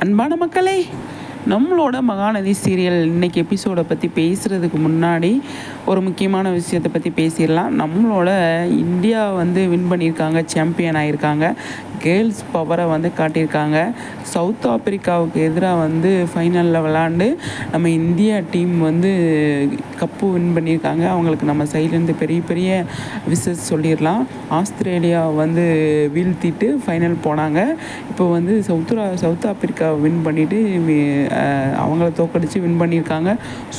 அன்பான மக்களே நம்மளோட மகாநதி சீரியல் இன்னைக்கு எபிசோடை பற்றி பேசுகிறதுக்கு முன்னாடி ஒரு முக்கியமான விஷயத்தை பற்றி பேசிடலாம். நம்மளோட இந்தியா வந்து வின் பண்ணியிருக்காங்க சாம்பியன் ஆகியிருக்காங்க கேர்ள்ஸ் பவரை வந்து காட்டியிருக்காங்க. சவுத் ஆப்பிரிக்காவுக்கு எதிராக வந்து ஃபைனலில் விளாண்டு நம்ம இந்தியா டீம் வந்து கப்பு வின் பண்ணியிருக்காங்க. அவங்களுக்கு நம்ம சைட்லேருந்து பெரிய பெரிய விசஸ் சொல்லிடலாம். ஆஸ்திரேலியா வந்து வீழ்த்திட்டு ஃபைனல் போனாங்க. இப்போ வந்து சவுத் சவுத் ஆப்பிரிக்கா வின் பண்ணிவிட்டு அவங்கள தோக்கடித்து வின் பண்ணியிருக்காங்க.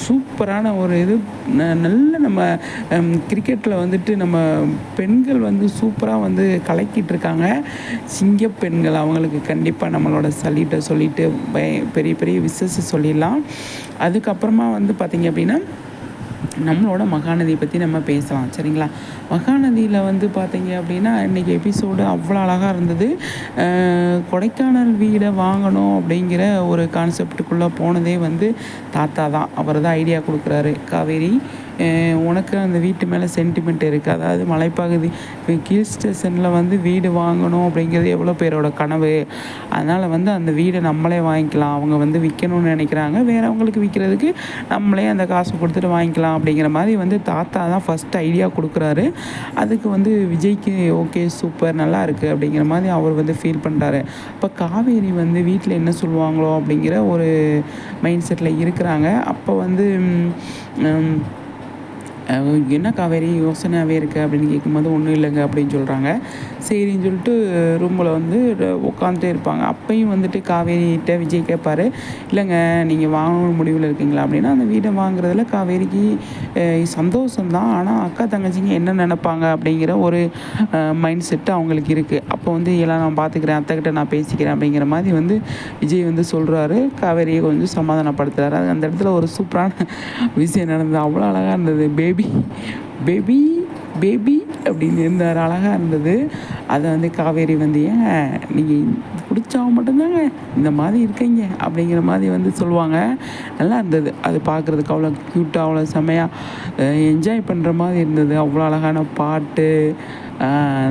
சூப்பரான ஒரு இது. ந- நல்ல நம்ம கிரிக்கெட்டில் வந்துட்டு நம்ம பெண்கள் வந்து சூப்பராக வந்து கலக்கிட்டு இருக்காங்க சிங்க பெண்கள் அவங்களுக்கு கண்டிப்பாக நம்மளோட சல்லிட்ட சொல்லிட்டு பய- பெரிய பெரிய விசஸ் சொல்லிடலாம். அதுக்கப்புறமா வந்து பார்த்திங்க அப்படின்னா நம்மளோட மகாநதியை பற்றி நம்ம பேசலாம் சரிங்களா? மகாநதியில் வந்து பார்த்தீங்க அப்படின்னா இன்றைக்கி எபிசோடு அவ்வளோ அழகாக இருந்தது. கொடைக்கானல் வீடை வாங்கணும் அப்படிங்கிற ஒரு கான்செப்டுக்குள்ளே போனதே வந்து தாத்தா தான். அவர் தான் ஐடியா கொடுக்குறாரு. காவேரி உனக்கு அந்த வீட்டு மேலே சென்டிமெண்ட் இருக்குது அதாவது மலைப்பகுதி இப்போ கீழ் ஸ்டேஷனில் வந்து வீடு வாங்கணும் அப்படிங்கிறது எவ்வளோ பேரோட கனவு. அதனால் வந்து அந்த வீடை நம்மளே வாங்கிக்கலாம். அவங்க வந்து விற்கணும்னு நினைக்கிறாங்க. வேறவங்களுக்கு விற்கிறதுக்கு நம்மளே அந்த காசு கொடுத்துட்டு வாங்கிக்கலாம் அப்படிங்கிற மாதிரி வந்து தாத்தா தான் ஃபஸ்ட் ஐடியா கொடுக்குறாரு. அதுக்கு வந்து விஜய்க்கு ஓகே சூப்பர் நல்லா இருக்குது அப்படிங்கிற மாதிரி அவர் வந்து ஃபீல் பண்ணுறாரு அப்போ காவேரி வந்து வீட்டில் என்ன சொல்லுவாங்களோ அப்படிங்கிற ஒரு மைண்ட் செட்டில் இருக்கிறாங்க. அப்போ வந்து என்ன காவேரி யோசனையாகவே இருக்குது அப்படின்னு கேட்கும்போது ஒன்றும் இல்லைங்க அப்படின்னு சொல்கிறாங்க சரின்னு சொல்லிட்டு ரூமில் வந்து உட்காந்துட்டே இருப்பாங்க. அப்பையும் வந்துட்டு காவேரிகிட்ட விஜய் கேட்பார் இல்லைங்க நீங்கள் வாங்கணும் முடிவில் இருக்கீங்களா? அப்படின்னா அந்த வீடை வாங்குறதுல காவேரிக்கு சந்தோஷம்தான். ஆனால் அக்கா தங்கச்சிங்க என்ன நினைப்பாங்க அப்படிங்கிற ஒரு மைண்ட் செட்டு அவங்களுக்கு இருக்குது அப்போ வந்து எல்லாம் நான் பார்த்துக்கிறேன் அத்தைக்கிட்ட நான் பேசிக்கிறேன். அப்படிங்கிற மாதிரி வந்து விஜய் வந்து சொல்கிறாரு காவேரியை கொஞ்சம் சமாதானப்படுத்துகிறாரு அது அந்த இடத்துல ஒரு சூப்பரான விஷயம் நடந்தது. அவ்வளோ அழகாக இருந்தது. பேபி பேபி பேபி அப்படின்னு இருந்தார் அழகாக இருந்தது. அதை வந்து காவேரி வந்து ஏன் நீங்கள் பிடிச்சா மட்டும்தாங்க இந்த மாதிரி இருக்கீங்க அப்படிங்கிற மாதிரி வந்து சொல்லுவாங்க. நல்லா இருந்தது. அது பார்க்குறதுக்கு அவ்வளோ க்யூட்டாக அவ்வளோ செமையாக என்ஜாய் பண்ணுற மாதிரி இருந்தது. அவ்வளோ அழகான பாட்டு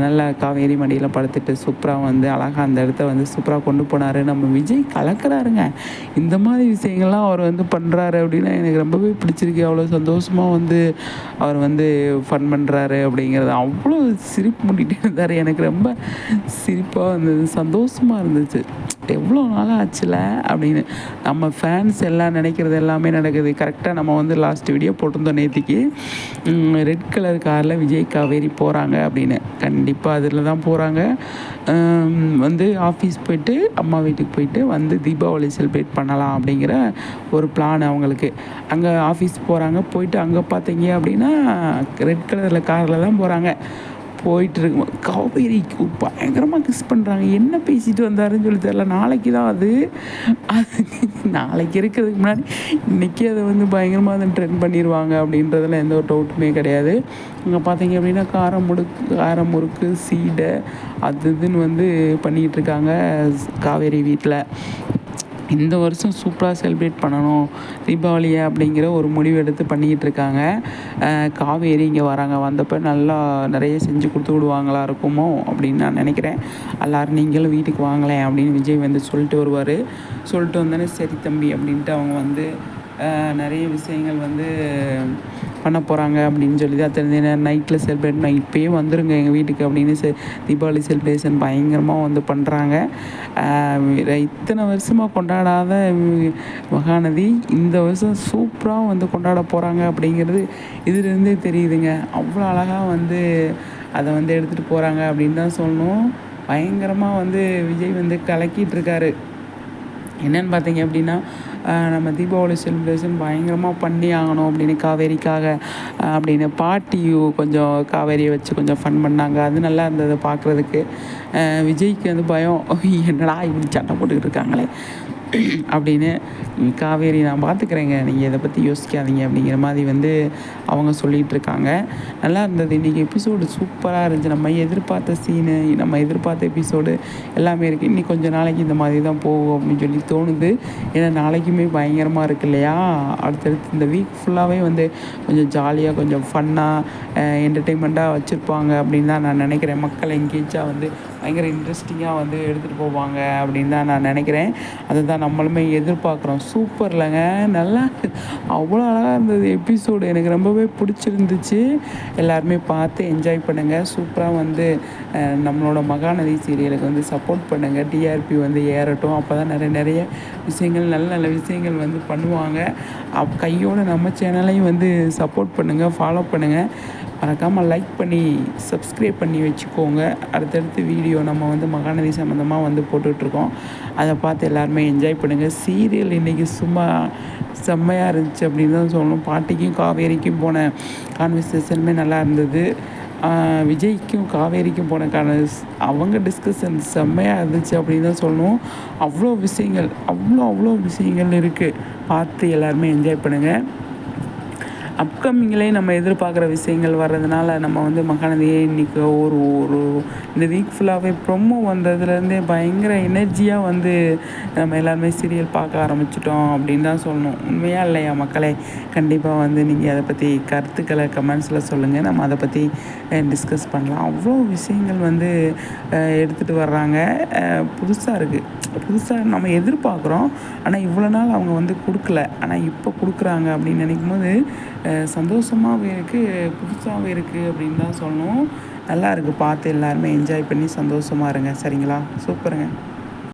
நல்லா காவேரி மடியில் படுத்துட்டு சூப்பராக வந்து அழகாக அந்த இடத்த வந்து சூப்பராக கொண்டு போனார். நம்ம விஜய் கலக்கிறாருங்க. இந்த மாதிரி விஷயங்கள்லாம் அவர் வந்து பண்ணுறாரு அப்படின்னா எனக்கு ரொம்பவே பிடிச்சிருக்கு. அவ்வளோ சந்தோஷமாக வந்து அவர் வந்து ஃபன் பண்ணுறாரு அப்படிங்கிறது. அவ்வளோ சிரிப்பு மூட்டிகிட்டே இருந்தார். எனக்கு ரொம்ப சிரிப்பாக இருந்தது சந்தோஷமாக இருந்துச்சு. எவ்வளோ நாளாக ஆச்சுல அப்படின்னு. நம்ம ஃபேன்ஸ் எல்லாம் நினைக்கிறது எல்லாமே நடக்குது. கரெக்டாக நம்ம வந்து லாஸ்ட் வீடியோ போட்டிருந்தோம் நேற்றுக்கு ரெட் கலர் காரில் விஜய் காவேரி போகிறாங்க அப்படின்னு. கண்டிப்பாக அதில் தான் போகிறாங்க வந்து ஆஃபீஸ் போயிட்டு அம்மா வீட்டுக்கு போயிட்டு வந்து தீபாவளி செலிப்ரேட் பண்ணலாம் அப்படிங்கிற ஒரு பிளான் அவங்களுக்கு. அங்கே ஆஃபீஸ் போகிறாங்க போயிட்டு அங்கே பார்த்தீங்க அப்படின்னா ரெட் கலரில் காரில் தான் போகிறாங்க போயிட்டு இருக்கும் காவேரி பயங்கரமாக கிஸ் பண்ணுறாங்க என்ன பேசிட்டு வந்தாருன்னு சொல்லி தெரியல. நாளைக்கு தான் அது. அது நாளைக்கு இருக்கிறதுக்கு முன்னாடி இன்றைக்கி அதை வந்து பயங்கரமாக அதை ட்ரெண்ட் பண்ணிடுவாங்க அப்படின்றதுல எந்த ஒரு டவுட்டுமே கிடையாது. அங்கே பார்த்தீங்க அப்படின்னா காரம் முடுக்கு காரம் முறுக்கு சீடை அது இதுன்னு வந்து பண்ணிகிட்டு இருக்காங்க காவேரி வீட்டில் இந்த வருஷம் சூப்பராக செலிப்ரேட் பண்ணணும். தீபாவளியை அப்படிங்கிற ஒரு முடிவு எடுத்து பண்ணிக்கிட்டு இருக்காங்க. காவேரி இங்கே வராங்க. வந்தப்போ நல்லா நிறைய செஞ்சு கொடுத்து விடுவாங்களா இருக்குமோ அப்படின்னு நான் நினைக்கிறேன். எல்லோரும் நீங்களும் வீட்டுக்கு வாங்களேன் அப்படின்னு விஜய் வந்து சொல்லிட்டு வருவார். சொல்லிட்டு வந்தோடனே சரி தம்பி அப்படின்ட்டு அவங்க வந்து நிறைய விஷயங்கள் வந்து பண்ண போகிறாங்க அப்படின்னு சொல்லி தான் தெரிஞ்சு நைட்டில் செலிப்ரேட் நான் இப்போயே வந்துருங்க எங்கள் வீட்டுக்கு அப்படின்னு செ தீபாவளி செலிப்ரேஷன் பயங்கரமாக வந்து பண்ணுறாங்க இத்தனை வருஷமாக கொண்டாடாத மகாநதி இந்த வருஷம் சூப்பராக வந்து கொண்டாட போகிறாங்க அப்படிங்கிறது இதுலேருந்தே தெரியுதுங்க. அவ்வளோ அழகாக வந்து அதை வந்து எடுத்துகிட்டு போகிறாங்க அப்படின்னு தான் சொல்லணும். பயங்கரமாக வந்து விஜய் வந்து கலக்கிட்டு இருக்காரு. என்னன்னு பார்த்தீங்க அப்படின்னா நம்ம தீபாவளி செலிப்ரேஷன் பயங்கரமாக பண்ணி ஆகணும் அப்படின்னு காவேரிக்காக அப்படின்னு பாட்டியும் கொஞ்சம் காவேரியை வச்சு கொஞ்சம் ஃபன் பண்ணாங்க. அது நல்லா இருந்தது பார்க்குறதுக்கு. விஜய்க்கு வந்து பயம். என்னடா இப்படி சண்டை போட்டுக்கிட்டு இருக்காங்களே. அப்படின்னு காவேரி நான் பார்த்துக்கிறேங்க நீங்கள் இதை பற்றி யோசிக்காதீங்க அப்படிங்கிற மாதிரி வந்து அவங்க சொல்லிகிட்டு இருக்காங்க. நல்லா இருந்தது. இன்றைக்கி எபிசோடு சூப்பராக இருந்துச்சு. நம்ம எதிர்பார்த்த சீனு நம்ம எதிர்பார்த்த எபிசோடு எல்லாமே இருக்குது இன்னி கொஞ்சம் நாளைக்கு இந்த மாதிரி தான் போகும் அப்படின்னு சொல்லி தோணுது. ஏன்னா நாளைக்குமே பயங்கரமாக இருக்கு இல்லையா? அடுத்தடுத்து இந்த வீக் ஃபுல்லாகவே வந்து கொஞ்சம் ஜாலியாக கொஞ்சம் ஃபன்னாக என்டர்டெயின்மெண்ட்டாக வச்சுருப்பாங்க அப்படின்னு தான் நான் நினைக்கிறேன். மக்கள் எங்கேஜாக வந்து பயங்கர இன்ட்ரெஸ்டிங்காக வந்து எடுத்துகிட்டு போவாங்க அப்படின்னு தான் நான் நினைக்கிறேன். அதை தான் நம்மளுமே எதிர்பார்க்குறோம். சூப்பர் இல்லைங்க. நல்லா அவ்வளோ அழகாக இருந்தது எபிசோடு எனக்கு ரொம்பவே பிடிச்சிருந்துச்சு. எல்லாருமே பார்த்து என்ஜாய் பண்ணுங்கள் சூப்பராக வந்து நம்மளோட மகாநதி சீரியலுக்கு வந்து சப்போர்ட் பண்ணுங்கள் டிஆர்பி வந்து ஏறட்டும். அப்போ தான் நிறைய நிறைய விஷயங்கள் நல்ல நல்ல விஷயங்கள் வந்து பண்ணுவாங்க. அப் கையோட நம்ம சேனலையும் வந்து சப்போர்ட் பண்ணுங்கள் ஃபாலோ பண்ணுங்கள் மறக்காமல் லைக் பண்ணி சப்ஸ்கிரைப் பண்ணி வச்சுக்கோங்க. அடுத்தடுத்து வீடியோ நம்ம வந்து மகாநதி சம்மந்தமாக வந்து போட்டுட்ருக்கோம். அதை பார்த்து எல்லாருமே என்ஜாய் பண்ணுங்கள் சீரியல் இன்றைக்கி சும்மா செம்மையாக இருந்துச்சு அப்படின்னு தான் சொல்லணும். பாட்டிக்கும் காவேரிக்கும் போன கான்வர்சேஷனுமே நல்லா இருந்தது. விஜய்க்கும் காவேரிக்கும் போன கான அவங்க டிஸ்கஷன் செம்மையாக இருந்துச்சு அப்படின்னு தான் சொல்லணும். அவ்வளோ விஷயங்கள் அவ்வளோ அவ்வளோ விஷயங்கள் இருக்குது பார்த்து எல்லாருமே என்ஜாய் பண்ணுங்கள் அப்கமிங்லேயே நம்ம எதிர்பார்க்குற விஷயங்கள் வர்றதுனால நம்ம வந்து மகாநதியே இன்றைக்கி ஒரு ஒரு இந்த வீக் ஃபுல்லாகவே ப்ரொமோ வந்ததுலேருந்தே பயங்கர எனர்ஜியாக வந்து நம்ம எல்லாருமே சீரியல் பார்க்க ஆரம்பிச்சிட்டோம் அப்படின்னு தான் சொல்லணும். உண்மையாக இல்லையா மக்களே? கண்டிப்பாக வந்து நீங்கள் அதை பற்றி கருத்துக்களை கமெண்ட்ஸில் சொல்லுங்கள் நம்ம அதை பற்றி டிஸ்கஸ் பண்ணலாம். அவ்வளோ விஷயங்கள் வந்து எடுத்துகிட்டு வர்றாங்க. புதுசாக இருக்குது புதுசாக நம்ம எதிர்பார்க்குறோம். ஆனால் இவ்வளோ நாள் அவங்க வந்து கொடுக்கல. ஆனால் இப்போ கொடுக்குறாங்க அப்படின்னு நினைக்கும் போது சந்தோஷமாகவும் இருக்குது புதுசாகவும் இருக்குது அப்படின்னு தான் சொல்லணும். நல்லா இருக்குது பார்த்து எல்லாருமே என்ஜாய் பண்ணி சந்தோஷமாக இருங்க. சரிங்களா? சூப்பருங்க.